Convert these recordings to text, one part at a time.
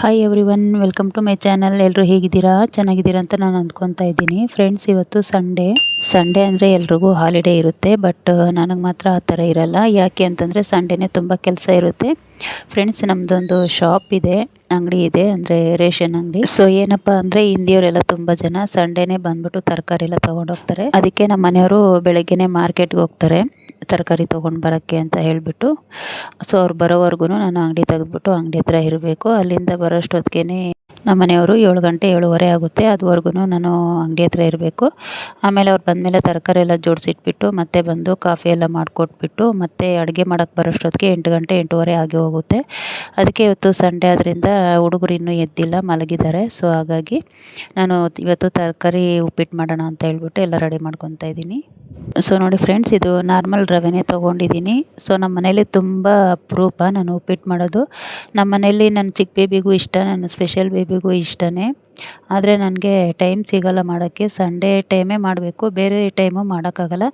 Hi everyone welcome to my channel ಎಲ್ಲರೂ ಹೇಗಿದ್ದೀರಾ? ಚೆನ್ನಾಗಿದ್ದೀರಾ ಅಂತ ನಾನು ಅಂದ್ಕೊತಾ ಇದ್ದೀನಿ. ಫ್ರೆಂಡ್ಸ್ ಇವತ್ತು ಸಂಡೇ ಸಂಡೇ ಅಂದರೆ ಎಲ್ರಿಗೂ ಹಾಲಿಡೇ ಇರುತ್ತೆ ಬಟ್ ನನಗೆ ಮಾತ್ರ ಆ ಥರ ಇರಲ್ಲ. ಯಾಕೆ ಅಂತಂದರೆ ಸಂಡೇನೇ ತುಂಬ ಕೆಲಸ ಇರುತ್ತೆ. ಫ್ರೆಂಡ್ಸ್ ನಮ್ಮದೊಂದು ಶಾಪ್ ಇದೆ, ಅಂಗಡಿ ಇದೆ, ಅಂದರೆ ರೇಷನ್ ಅಂಗಡಿ. ಸೊ ಏನಪ್ಪ ಅಂದರೆ ಹಿಂದಿಯವರೆಲ್ಲ ತುಂಬ ಜನ ಸಂಡೇನೇ ಬಂದ್ಬಿಟ್ಟು ತರಕಾರಿ ಎಲ್ಲ ತೊಗೊಂಡೋಗ್ತಾರೆ ಅದಕ್ಕೆ ನಮ್ಮ ಮನೆಯವರು ಬೆಳಗ್ಗೆನೇ ಮಾರ್ಕೆಟ್ಗೆ ಹೋಗ್ತಾರೆ, ತರಕಾರಿ ತೊಗೊಂಡು ಬರೋಕ್ಕೆ ಅಂತ ಹೇಳಿಬಿಟ್ಟು. ಸೊ ಅವ್ರು ಬರೋವರೆಗೂ ನಾನು ಅಂಗಡಿ ತೆಗೆದ್ಬಿಟ್ಟು ಅಂಗಡಿ ಹತ್ರ ಇರಬೇಕು. ಅಲ್ಲಿಂದ ಬರೋಷ್ಟೊತ್ತಿಗೆ ನಮ್ಮ ಮನೆಯವರು ಏಳು ಗಂಟೆ ಏಳುವರೆ ಆಗುತ್ತೆ ಅದುವರೆಗೂ ನಾನು ಅಂಗಡಿ ಹತ್ರ ಇರಬೇಕು. ಆಮೇಲೆ ಅವ್ರು ಬಂದಮೇಲೆ ತರಕಾರಿ ಎಲ್ಲ ಜೋಡಿಸಿಟ್ಬಿಟ್ಟು, ಮತ್ತೆ ಬಂದು ಕಾಫಿ ಎಲ್ಲ ಮಾಡಿಕೊಟ್ಬಿಟ್ಟು, ಮತ್ತೆ ಅಡುಗೆ ಮಾಡೋಕ್ಕೆ ಬರೋಷ್ಟೊತ್ತಿಗೆ ಎಂಟು ಗಂಟೆ ಎಂಟೂವರೆ ಆಗಿ ಹೋಗುತ್ತೆ. ಅದಕ್ಕೆ ಇವತ್ತು ಸಂಡೇ ಆದ್ದರಿಂದ ಹುಡುಗರು ಇನ್ನೂ ಎದ್ದಿಲ್ಲ, ಮಲಗಿದ್ದಾರೆ. ಸೊ ಹಾಗಾಗಿ ನಾನು ಇವತ್ತು ತರಕಾರಿ ಉಪ್ಪಿಟ್ಟು ಮಾಡೋಣ ಅಂತ ಹೇಳ್ಬಿಟ್ಟು ಎಲ್ಲ ರೆಡಿ ಮಾಡ್ಕೊತಾ ಇದ್ದೀನಿ. ಸೊ ನೋಡಿ ಫ್ರೆಂಡ್ಸ್ ಇದು ನಾರ್ಮಲ್ ರವೆನೇ ತೊಗೊಂಡಿದ್ದೀನಿ. ಸೊ ನಮ್ಮ ಮನೇಲಿ ತುಂಬ ಅಪರೂಪ ನಾನು ಉಪ್ಪಿಟ್ಟು ಮಾಡೋದು. ನಮ್ಮ ಮನೇಲಿ ನನ್ನ ಚಿಕ್ಕ ಬೇಬಿಗೂ ಇಷ್ಟ ನನ್ನ ಸ್ಪೆಷಲ್ ಬೇಬಿಗೂ ಇಷ್ಟನೇ. ಆದರೆ ನನಗೆ ಟೈಮ್ ಸಿಗೋಲ್ಲ ಮಾಡೋಕ್ಕೆ. ಸಂಡೇ ಟೈಮೇ ಮಾಡಬೇಕು, ಬೇರೆ ಟೈಮು ಮಾಡೋಕ್ಕಾಗಲ್ಲ.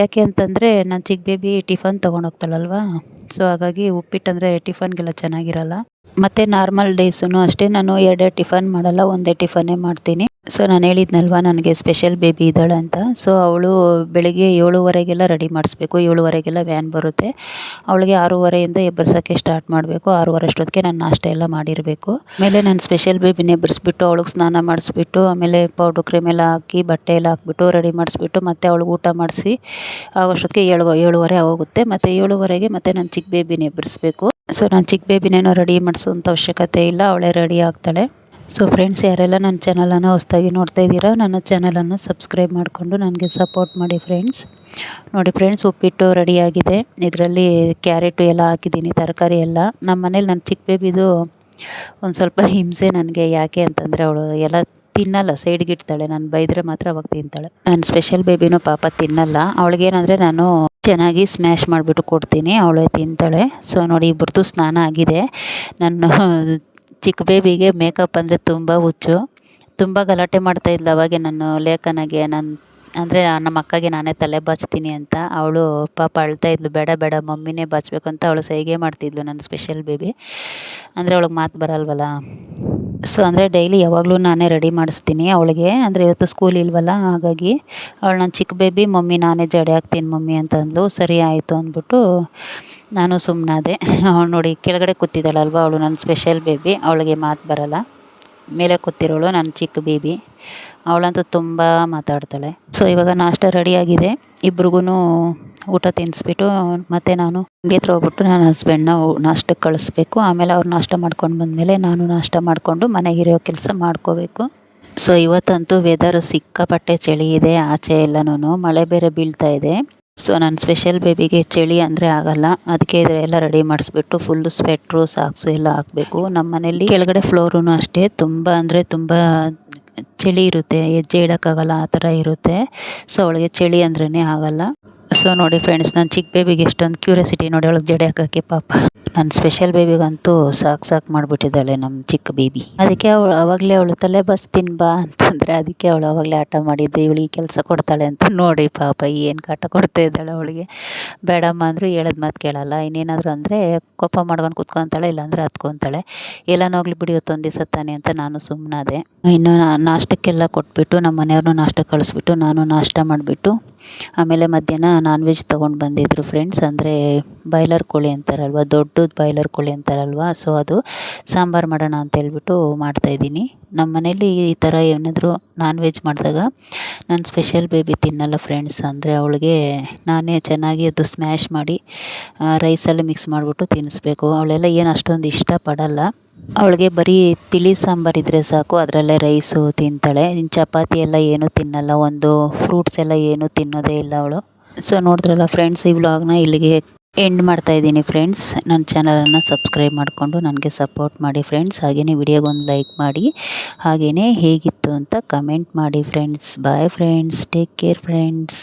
ಯಾಕೆ ಅಂತಂದರೆ ನನ್ನ ಚಿಕ್ಕ ಬೇಬಿ ಟಿಫನ್ ತೊಗೊಂಡೋಗ್ತಾಳಲ್ವ? ಸೊ ಹಾಗಾಗಿ ಉಪ್ಪಿಟ್ಟು ಅಂದರೆ ಟಿಫನ್ಗೆಲ್ಲ ಚೆನ್ನಾಗಿರಲ್ಲ. ಮತ್ತು ನಾರ್ಮಲ್ ಡೇಸೂ ಅಷ್ಟೇ ನಾನು ಎರಡೆರಡು ಟಿಫನ್ ಮಾಡಲ್ಲ, ಒಂದೇ ಟಿಫನ್ನೇ ಮಾಡ್ತೀನಿ. ಸೊ ನಾನು ಹೇಳಿದ್ನಲ್ವ, ನನಗೆ ಸ್ಪೆಷಲ್ ಬೇಬಿ ಇದ್ದಾಳೆ ಅಂತ. ಸೊ ಅವಳು ಬೆಳಿಗ್ಗೆ ಏಳುವರೆಗೆಲ್ಲ ರೆಡಿ ಮಾಡಿಸ್ಬೇಕು. ಏಳುವರೆಗೆಲ್ಲ ವ್ಯಾನ್ ಬರುತ್ತೆ. ಅವಳಿಗೆ ಆರೂವರೆಯಿಂದ ಎಬ್ಬರ್ಸೋಕ್ಕೆ ಸ್ಟಾರ್ಟ್ ಮಾಡಬೇಕು. ಆರೂವರೆ ಅಷ್ಟೊತ್ತಿಗೆ ನಾನು ನಾಷ್ಟ ಎಲ್ಲ ಮಾಡಿರಬೇಕು. ಆಮೇಲೆ ನಾನು ಸ್ಪೆಷಲ್ ಬೇಬಿನ ಎಬ್ಬರಿಸ್ಬಿಟ್ಟು, ಅವಳಿಗೆ ಸ್ನಾನ ಮಾಡಿಸ್ಬಿಟ್ಟು, ಆಮೇಲೆ ಪೌಡ್ರ್ ಕ್ರೀಮ್ ಎಲ್ಲ ಹಾಕಿ, ಬಟ್ಟೆ ಎಲ್ಲ ಹಾಕ್ಬಿಟ್ಟು ರೆಡಿ ಮಾಡಿಸ್ಬಿಟ್ಟು, ಮತ್ತು ಅವಳಿಗೆ ಊಟ ಮಾಡಿಸಿ ಆಗೋಷ್ಟೊತ್ತಿಗೆ ಏಳು, ಏಳುವರೆ ಹೋಗುತ್ತೆ ಮತ್ತು ಏಳುವರೆಗೆ ಮತ್ತು ನಾನು ಚಿಕ್ಕ ಬೇಬಿನ ಎಬ್ಬರಿಸ್ಬೇಕು. ಸೊ ನಾನು ಚಿಕ್ಕ ಬೇಬಿನೇನೋ ರೆಡಿ ಮಾಡಿಸೋಂಥ ಅವಶ್ಯಕತೆ ಇಲ್ಲ, ಅವಳೇ ರೆಡಿ ಆಗ್ತಾಳೆ. ಸೊ ಫ್ರೆಂಡ್ಸ್ ಯಾರೆಲ್ಲ ನನ್ನ ಚಾನಲನ್ನು ಹೊಸದಾಗಿ ನೋಡ್ತಾ ಇದ್ದೀರಾ, ನನ್ನ ಚಾನಲನ್ನು ಸಬ್ಸ್ಕ್ರೈಬ್ ಮಾಡಿಕೊಂಡು ನನಗೆ ಸಪೋರ್ಟ್ ಮಾಡಿ ಫ್ರೆಂಡ್ಸ್ ನೋಡಿ ಫ್ರೆಂಡ್ಸ್ ಉಪ್ಪಿಟ್ಟು ರೆಡಿಯಾಗಿದೆ ಇದರಲ್ಲಿ ಕ್ಯಾರೆಟು ಎಲ್ಲ ಹಾಕಿದ್ದೀನಿ, ತರಕಾರಿ ಎಲ್ಲ. ನಮ್ಮ ಮನೇಲಿ ನನ್ನ ಚಿಕ್ಕ ಬೇಬಿದು ಒಂದು ಸ್ವಲ್ಪ ಹಿಂಸೆ ನನಗೆ ಯಾಕೆ ಅಂತಂದರೆ ಅವಳು ಎಲ್ಲ ತಿನ್ನಲ್ಲ ಸೈಡ್ಗೆ ಇಡ್ತಾಳೆ. ನಾನು ಬೈದರೆ ಮಾತ್ರ ಅವಾಗ ತಿಂತಾಳೆ. ನಾನು ಸ್ಪೆಷಲ್ ಬೇಬಿನೂ ಪಾಪ ತಿನ್ನಲ್ಲ. ಅವಳಿಗೇನಂದರೆ ನಾನು ಚೆನ್ನಾಗಿ ಸ್ಮ್ಯಾಶ್ ಮಾಡಿಬಿಟ್ಟು ಕೊಡ್ತೀನಿ. ಅವಳೇ ತಿಂತಾಳೆ. ಸೊ ನೋಡಿ ಇಬ್ಬರದು ಸ್ನಾನ ಆಗಿದೆ. ನನ್ನ ಚಿಕ್ಕ ಬೇಬಿಗೆ ಮೇಕಪ್ ಅಂದರೆ ತುಂಬ ಹುಚ್ಚು. ತುಂಬ ಗಲಾಟೆ ಮಾಡ್ತಾಯಿದ್ಲು ಅವಾಗೆ ನಾನು ಲೇಖನಾಗೆ. ನಾನು ಅಂದರೆ ನಮ್ಮ ಅಕ್ಕಗೆ ನಾನೇ ತಲೆ ಬಾಚ್ತೀನಿ ಅಂತ. ಅವಳು ಪಾಪ ಅಳ್ತಾ ಇದ್ಲು. ಬೇಡ ಬೇಡ, ಮಮ್ಮಿನೇ ಬಾಚಬೇಕು ಅಂತ ಅವಳು ಸೈಗೆ ಮಾಡ್ತಿದ್ಲು ನನ್ನ ಸ್ಪೆಷಲ್ ಬೇಬಿ ಅಂದರೆ ಅವಳಿಗೆ ಮಾತು ಬರಲ್ವಲ್ಲ. ಸೊ ಅಂದರೆ ಡೈಲಿ ಯಾವಾಗಲೂ ನಾನೇ ರೆಡಿ ಮಾಡಿಸ್ತೀನಿ ಅವಳಿಗೆ. ಅಂದರೆ ಇವತ್ತು ಸ್ಕೂಲ್ ಇಲ್ವಲ್ಲ, ಹಾಗಾಗಿ ಅವಳು ನನ್ನ ಚಿಕ್ಕ ಬೇಬಿ ಮಮ್ಮಿ ನಾನೇ ಜಡೆ ಹಾಕ್ತೀನಿ ಮಮ್ಮಿ ಅಂತಂದು ಸರಿ ಆಯಿತು ಅಂದ್ಬಿಟ್ಟು ನಾನು ಸುಮ್ಮನಾದೆ ಅವಳು ನೋಡಿ ಕೆಳಗಡೆ ಕೂತಿದ್ದಾಳಲ್ವ, ಅವಳು ನನ್ನ ಸ್ಪೆಷಲ್ ಬೇಬಿ ಅವಳಿಗೆ ಮಾತು ಬರಲ್ಲ. ಮೇಲೆ ಕೂತಿರೋಳು ನನ್ನ ಚಿಕ್ಕ ಬೇಬಿ. ಅವಳಂತೂ ತುಂಬ ಮಾತಾಡ್ತಾಳೆ. ಸೊ ಇವಾಗ ನಾಷ್ಟ ರೆಡಿಯಾಗಿದೆ ಇಬ್ರಿಗೂ ಊಟ ತಿನ್ನಿಸ್ಬಿಟ್ಟು ಮತ್ತು ನಾನು ಅಂಗಡಿ ಹತ್ರ ಹೋಗ್ಬಿಟ್ಟು ನನ್ನ ಹಸ್ಬೆಂಡ್ನ ನಾಷ್ಟಕ್ಕೆ ಕಳಿಸ್ಬೇಕು. ಆಮೇಲೆ ಅವ್ರು ನಾಷ್ಟ ಮಾಡ್ಕೊಂಡು ಬಂದಮೇಲೆ ನಾನು ನಾಷ್ಟ ಮಾಡಿಕೊಂಡು ಮನೆಗಿರೋ ಕೆಲಸ ಮಾಡ್ಕೋಬೇಕು. ಸೊ ಇವತ್ತಂತೂ ವೆದರ್ ಸಿಕ್ಕಾಪಟ್ಟೆ ಚಳಿ ಇದೆ, ಆಚೆ ಎಲ್ಲನೂ ಮಳೆ ಬೇರೆ ಬೀಳ್ತಾ ಇದೆ. ಸೊ ನನ್ನ ಸ್ಪೆಷಲ್ ಬೇಬಿಗೆ ಚಳಿ ಅಂದರೆ ಆಗಲ್ಲ. ಅದಕ್ಕೆ ಇದರೆಲ್ಲ ರೆಡಿ ಮಾಡಿಸ್ಬಿಟ್ಟು ಫುಲ್ಲು ಸ್ವೆಟ್ರು ಸಾಕ್ಸು ಎಲ್ಲ ಹಾಕಬೇಕು. ನಮ್ಮ ಮನೇಲಿ ಕೆಳಗಡೆ ಫ್ಲೋರೂ ಅಷ್ಟೇ. ತುಂಬ ಅಂದರೆ ತುಂಬ ಚಳಿ ಇರುತ್ತೆ. ಹೆಜ್ಜೆ ಇಡೋಕ್ಕಾಗಲ್ಲ, ಆ ಥರ ಇರುತ್ತೆ. ಸೊ ಅವಳಿಗೆ ಚಳಿ ಅಂದ್ರೇ ಆಗಲ್ಲ. ಸೊ ನೋಡಿ ಫ್ರೆಂಡ್ಸ್ ನನ್ನ ಚಿಕ್ಕ ಬೇಬಿಗೆ ಎಷ್ಟೊಂದು ಕ್ಯೂರಿಯಾಸಿಟಿ ನೋಡಿ, ಅವಳಿಗೆ ಜಡೆ ಹಾಕೋಕ್ಕೆ ಪಾಪ. ನನ್ನ ಸ್ಪೆಷಲ್ ಬೇಬಿಗಂತೂ ಸಾಕು ಸಾಕು ಮಾಡಿಬಿಟ್ಟಿದ್ದಾಳೆ ನಮ್ಮ ಚಿಕ್ಕ ಬೇಬಿ ಅದಕ್ಕೆ ಅವಳು ಆವಾಗಲೇ ಅವಳು ತಲೆ ಬಸ್ ಬಾ ಅಂತಂದರೆ ಅದಕ್ಕೆ ಅವಳು ಆವಾಗಲೇ ಆಟ ಮಾಡಿದ್ದೆ ಇವಳಿಗೆ ಕೆಲಸ ಕೊಡ್ತಾಳೆ ಅಂತ ನೋಡಿ ಪಾಪ ಏನು ಕಾಟ ಕೊಡ್ತಾ ಇದ್ದಾಳೆ ಅವಳಿಗೆ. ಬೇಡಮ್ಮ ಅಂದರೂ ಹೇಳೋದು ಮಾತು ಕೇಳಲ್ಲ, ಇನ್ನೇನಾದರೂ ಅಂದರೆ ಕೋಪ ಮಾಡ್ಕೊಂಡು ಕುತ್ಕೊತಾಳೆ, ಇಲ್ಲಾಂದರೆ ಹತ್ಕೊತಾಳೆ. ಎಲ್ಲನೋಗ್ಲಿ ಬಿಡಿ ಇವತ್ತೊಂದು ದಿವಸ ತಾನೆ ಅಂತ ನಾನು ಸುಮ್ಮನಾದೆ ಇನ್ನು ನಾಷ್ಟಕ್ಕೆಲ್ಲ ಕೊಟ್ಬಿಟ್ಟು ನಮ್ಮ ಮನೆಯವ್ರನ್ನೂ ನಾಷ್ಟ ಕಳಿಸ್ಬಿಟ್ಟು ನಾನು ನಾಷ್ಟ ಮಾಡಿಬಿಟ್ಟು, ಆಮೇಲೆ ಮಧ್ಯಾಹ್ನ ನಾನ್ ವೆಜ್ ತೊಗೊಂಡು ಬಂದಿದ್ದರು ಫ್ರೆಂಡ್ಸ್ ಅಂದರೆ ಬಾಯ್ಲರ್ ಕೋಳಿ ಅಂತಾರಲ್ವ ದೊಡ್ಡದು ಬಾಯ್ಲರ್ ಕೋಳಿ ಅಂತಾರಲ್ವ? ಸೊ ಅದು ಸಾಂಬಾರು ಮಾಡೋಣ ಅಂತ ಹೇಳ್ಬಿಟ್ಟು ಮಾಡ್ತಾಯಿದ್ದೀನಿ ನಮ್ಮ ಮನೇಲಿ ಈ ಥರ ಏನಾದರೂ ನಾನ್ ವೆಜ್ ಮಾಡಿದಾಗ ನನ್ನ ಸ್ಪೆಷಲ್ ಬೇಬಿ ತಿನ್ನಲ್ಲ ಫ್ರೆಂಡ್ಸ್ ಅಂದರೆ ಅವಳಿಗೆ ನಾನೇ ಚೆನ್ನಾಗಿ ಅದು ಸ್ಮ್ಯಾಶ್ ಮಾಡಿ ರೈಸಲ್ಲಿ ಮಿಕ್ಸ್ ಮಾಡಿಬಿಟ್ಟು ತಿನ್ನಿಸ್ಬೇಕು. ಅವಳೆಲ್ಲ ಏನು ಅಷ್ಟೊಂದು ಇಷ್ಟಪಡಲ್ಲ. ಅವಳಿಗೆ ಬರೀ ತಿಳಿ ಸಾಂಬಾರು ಇದ್ದರೆ ಸಾಕು, ಅದರಲ್ಲೇ ರೈಸು ತಿಂತಾಳೆ. ಇನ್ನು ಚಪಾತಿ ಎಲ್ಲ ಏನೂ ತಿನ್ನಲ್ಲ, ಒಂದು ಫ್ರೂಟ್ಸ್ ಎಲ್ಲ ಏನೂ ತಿನ್ನೋದೇ ಇಲ್ಲ ಅವಳು. ಸೊ ನೋಡಿದ್ರಲ್ಲ ಫ್ರೆಂಡ್ಸ್ ಈ ವ್ಲಾಗ್ನ ಇಲ್ಲಿಗೆ ಎಂಡ್ ಮಾಡ್ತಾ ಇದ್ದೀನಿ ಫ್ರೆಂಡ್ಸ್. ನನ್ನ ಚಾನಲನ್ನು ಸಬ್ಸ್ಕ್ರೈಬ್ ಮಾಡಿಕೊಂಡು ನನಗೆ ಸಪೋರ್ಟ್ ಮಾಡಿ ಫ್ರೆಂಡ್ಸ್. ಹಾಗೆಯೇ ವಿಡಿಯೋಗೊಂದು ಲೈಕ್ ಮಾಡಿ ಹಾಗೆಯೇ ಹೇಗಿತ್ತು ಅಂತ ಕಮೆಂಟ್ ಮಾಡಿ friends. Bye friends. Take care friends.